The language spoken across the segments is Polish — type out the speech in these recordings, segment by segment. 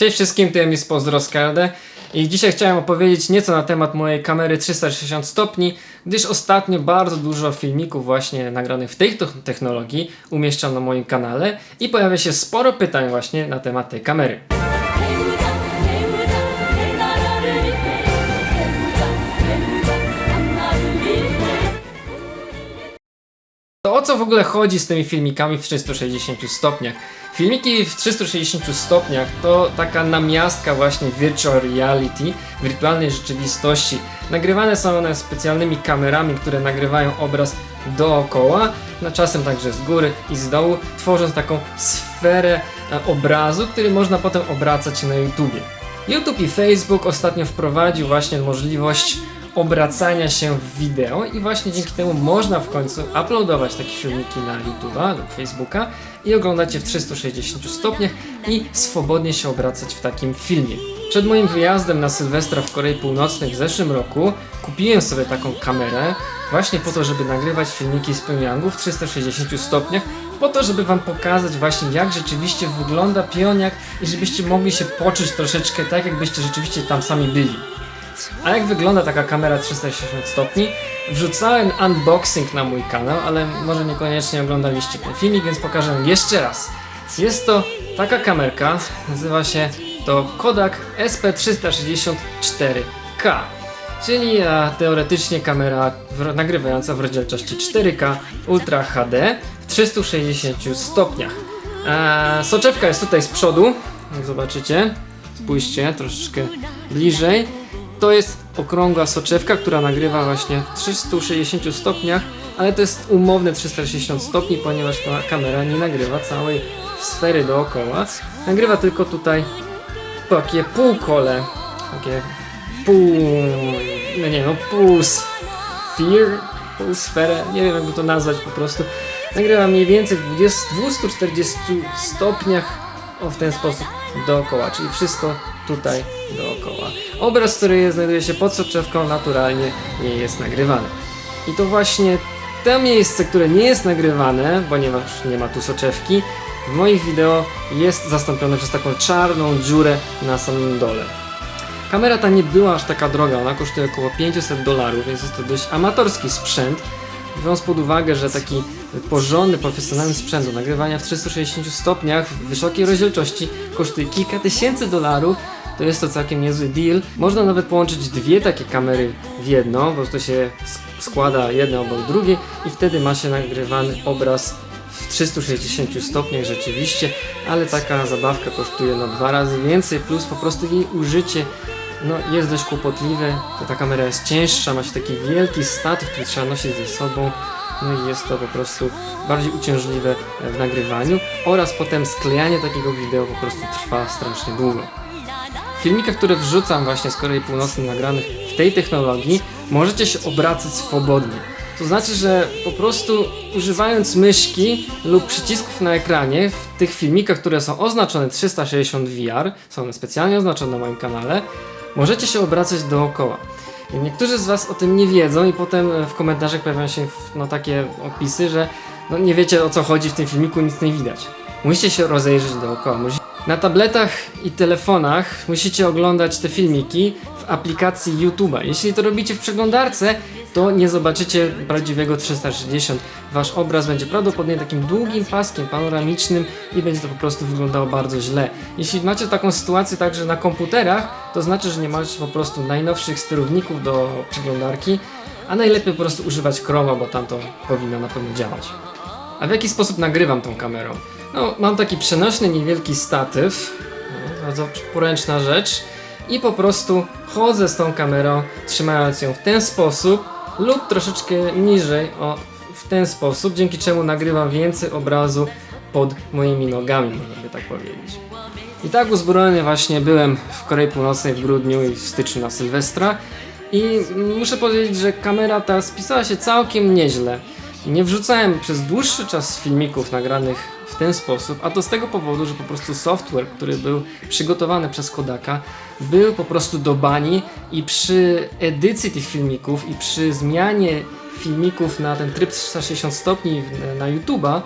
Cześć wszystkim, to jest Pozdro i dzisiaj chciałem opowiedzieć nieco na temat mojej kamery 360 stopni, gdyż ostatnio bardzo dużo filmików właśnie nagranych w tej technologii umieszczam na moim kanale i pojawia się sporo pytań właśnie na temat tej kamery. O co w ogóle chodzi z tymi filmikami w 360 stopniach? Filmiki w 360 stopniach to taka namiastka właśnie virtual reality, wirtualnej rzeczywistości. Nagrywane są one specjalnymi kamerami, które nagrywają obraz dookoła, no czasem także z góry i z dołu, tworząc taką sferę e, obrazu, który można potem obracać na YouTubie. YouTube i Facebook ostatnio wprowadził właśnie możliwość obracania się w wideo i właśnie dzięki temu można w końcu uploadować takie filmiki na YouTube'a lub Facebooka i oglądać je w 360 stopniach i swobodnie się obracać w takim filmie. Przed moim wyjazdem na Sylwestra w Korei Północnej w zeszłym roku kupiłem sobie taką kamerę właśnie po to, żeby nagrywać filmiki z Pyongyangu w 360 stopniach po to, żeby wam pokazać właśnie jak rzeczywiście wygląda Pyongyang i żebyście mogli się poczuć troszeczkę tak, jakbyście rzeczywiście tam sami byli. A jak wygląda taka kamera 360 stopni? Wrzucałem unboxing na mój kanał, ale może niekoniecznie oglądaliście ten filmik, więc pokażę jeszcze raz. Jest to taka kamerka, nazywa się to Kodak SP364K, czyli e, teoretycznie kamera nagrywająca w rozdzielczości 4K Ultra HD w 360 stopniach. E, soczewka jest tutaj z przodu, jak zobaczycie. Spójrzcie troszeczkę bliżej. To jest okrągła soczewka, która nagrywa właśnie w 360 stopniach, ale to jest umowne 360 stopni, ponieważ ta kamera nie nagrywa całej sfery dookoła. Nagrywa tylko tutaj takie półkole, takie pół, no nie no, pół sphere, pół sferę, nie wiem jakby to nazwać po prostu. Nagrywa mniej więcej w 20, 240 stopniach o w ten sposób dookoła, czyli wszystko tutaj dookoła. Obraz, który znajduje się pod soczewką, naturalnie nie jest nagrywany. I to właśnie to miejsce, które nie jest nagrywane, ponieważ nie ma tu soczewki, w moich wideo jest zastąpione przez taką czarną dziurę na samym dole. Kamera ta nie była aż taka droga, ona kosztuje około 500 dolarów, więc jest to dość amatorski sprzęt. Biorąc pod uwagę, że taki porządny, profesjonalny sprzęt do nagrywania w 360 stopniach w wysokiej rozdzielczości kosztuje kilka tysięcy dolarów, to jest to całkiem niezły deal. Można nawet połączyć dwie takie kamery w jedno, bo to się sk- składa jedna obok drugiej i wtedy ma się nagrywany obraz w 360 stopniach rzeczywiście, ale taka zabawka kosztuje no dwa razy więcej, plus po prostu jej użycie no, jest dość kłopotliwe. Ta kamera jest cięższa, ma się taki wielki statyw, który trzeba nosić ze sobą. No i jest to po prostu bardziej uciążliwe w nagrywaniu oraz potem sklejanie takiego wideo po prostu trwa strasznie długo. Filmikach, które wrzucam właśnie z Korei Północnej nagranych w tej technologii, możecie się obracać swobodnie. To znaczy, że po prostu używając myszki lub przycisków na ekranie w tych filmikach, które są oznaczone 360 VR, są one specjalnie oznaczone na moim kanale, możecie się obracać dookoła. Niektórzy z Was o tym nie wiedzą i potem e, w komentarzach pojawiają się no, takie opisy, że no, nie wiecie o co chodzi w tym filmiku, nic nie widać. Musicie się rozejrzeć dookoła. Musi... Na tabletach i telefonach musicie oglądać te filmiki w aplikacji YouTube'a. Jeśli to robicie w przeglądarce, to nie zobaczycie prawdziwego 360. Wasz obraz będzie prawdopodobnie takim długim paskiem panoramicznym i będzie to po prostu wyglądało bardzo źle. Jeśli macie taką sytuację także na komputerach, to znaczy, że nie macie po prostu najnowszych sterowników do przeglądarki, a najlepiej po prostu używać Chroma, bo tam to powinno na pewno działać. A w jaki sposób nagrywam tą kamerą? No, mam taki przenośny, niewielki statyw, bardzo poręczna rzecz i po prostu chodzę z tą kamerą, trzymając ją w ten sposób lub troszeczkę niżej, o, w ten sposób, dzięki czemu nagrywam więcej obrazu pod moimi nogami, można by tak powiedzieć. I tak uzbrojony właśnie byłem w Korei Północnej w grudniu i w styczniu na Sylwestra i muszę powiedzieć, że kamera ta spisała się całkiem nieźle. Nie wrzucałem przez dłuższy czas filmików nagranych w ten sposób, a to z tego powodu, że po prostu software, który był przygotowany przez Kodaka, był po prostu do bani i przy edycji tych filmików i przy zmianie filmików na ten tryb 360 stopni na YouTube'a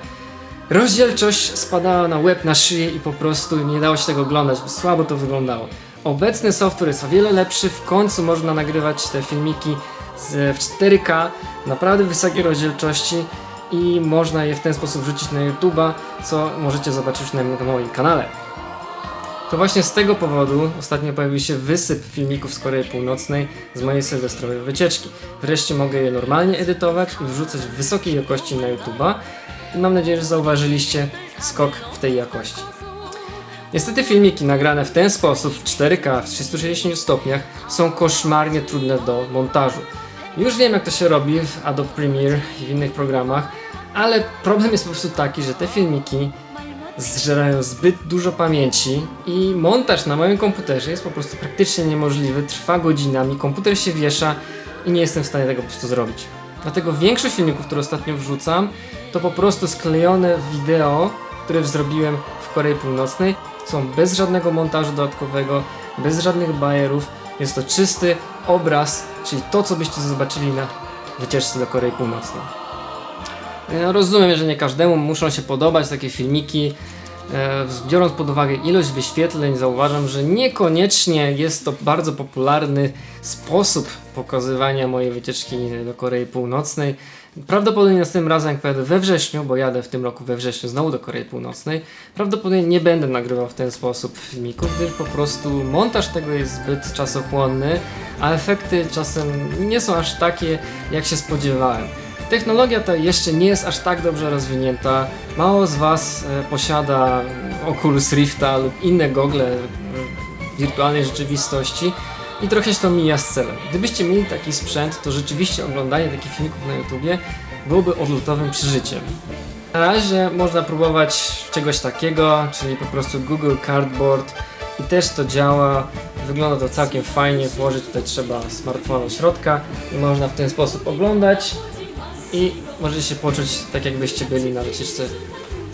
Rozdzielczość spadała na łeb, na szyję i po prostu nie dało się tego oglądać, bo słabo to wyglądało. Obecny software jest o wiele lepszy, w końcu można nagrywać te filmiki w 4K, naprawdę wysokiej rozdzielczości i można je w ten sposób wrzucić na YouTube'a, co możecie zobaczyć na, moim kanale. To właśnie z tego powodu ostatnio pojawił się wysyp filmików z Korei Północnej z mojej sylwestrowej wycieczki. Wreszcie mogę je normalnie edytować i wrzucać w wysokiej jakości na YouTube'a i mam nadzieję, że zauważyliście skok w tej jakości. Niestety filmiki nagrane w ten sposób w 4K w 360 stopniach są koszmarnie trudne do montażu. Już wiem jak to się robi w Adobe Premiere i w innych programach, ale problem jest po prostu taki, że te filmiki zżerają zbyt dużo pamięci i montaż na moim komputerze jest po prostu praktycznie niemożliwy, trwa godzinami, komputer się wiesza i nie jestem w stanie tego po prostu zrobić. Dlatego większość filmików, które ostatnio wrzucam, to po prostu sklejone wideo, które zrobiłem w Korei Północnej. Są bez żadnego montażu dodatkowego, bez żadnych bajerów. Jest to czysty obraz, czyli to, co byście zobaczyli na wycieczce do Korei Północnej. Rozumiem, że nie każdemu muszą się podobać takie filmiki. E, Biorąc pod uwagę ilość wyświetleń, zauważam, że niekoniecznie jest to bardzo popularny sposób pokazywania mojej wycieczki do Korei Północnej. Prawdopodobnie następnym razem, jak pojadę we wrześniu, bo jadę w tym roku we wrześniu znowu do Korei Północnej, prawdopodobnie nie będę nagrywał w ten sposób filmików, gdyż po prostu montaż tego jest zbyt czasochłonny, a efekty czasem nie są aż takie, jak się spodziewałem. Technologia ta jeszcze nie jest aż tak dobrze rozwinięta. Mało z Was e, posiada Oculus Rifta lub inne gogle e, wirtualnej rzeczywistości i trochę się to mija z celem. Gdybyście mieli taki sprzęt, to rzeczywiście oglądanie takich filmików na YouTubie byłoby odlotowym przeżyciem. Na razie można próbować czegoś takiego, czyli po prostu Google Cardboard i też to działa. Wygląda to całkiem fajnie, włożyć tutaj trzeba smartfona do środka i można w ten sposób oglądać i możecie się poczuć tak jakbyście byli na wycieczce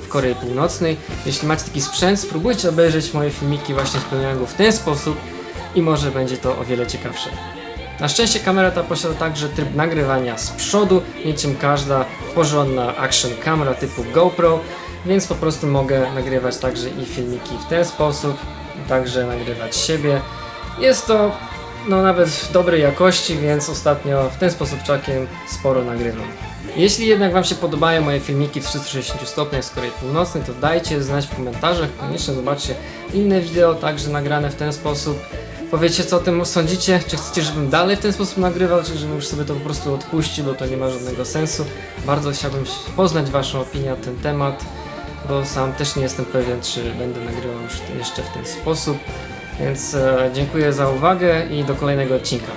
w Korei Północnej. Jeśli macie taki sprzęt, spróbujcie obejrzeć moje filmiki właśnie spełniają go w ten sposób i może będzie to o wiele ciekawsze. Na szczęście kamera ta posiada także tryb nagrywania z przodu, niczym każda porządna action kamera typu GoPro, więc po prostu mogę nagrywać także i filmiki w ten sposób, także nagrywać siebie. Jest to no nawet w dobrej jakości, więc ostatnio w ten sposób czakiem sporo nagrywam. Jeśli jednak Wam się podobają moje filmiki w 360 stopniach z Korei Północnej, to dajcie znać w komentarzach, koniecznie zobaczcie inne wideo także nagrane w ten sposób. Powiedzcie co o tym sądzicie, czy chcecie, żebym dalej w ten sposób nagrywał, czy żebym już sobie to po prostu odpuścił, bo to nie ma żadnego sensu. Bardzo chciałbym poznać Waszą opinię na ten temat, bo sam też nie jestem pewien, czy będę nagrywał już jeszcze w ten sposób. Więc e, dziękuję za uwagę i do kolejnego odcinka.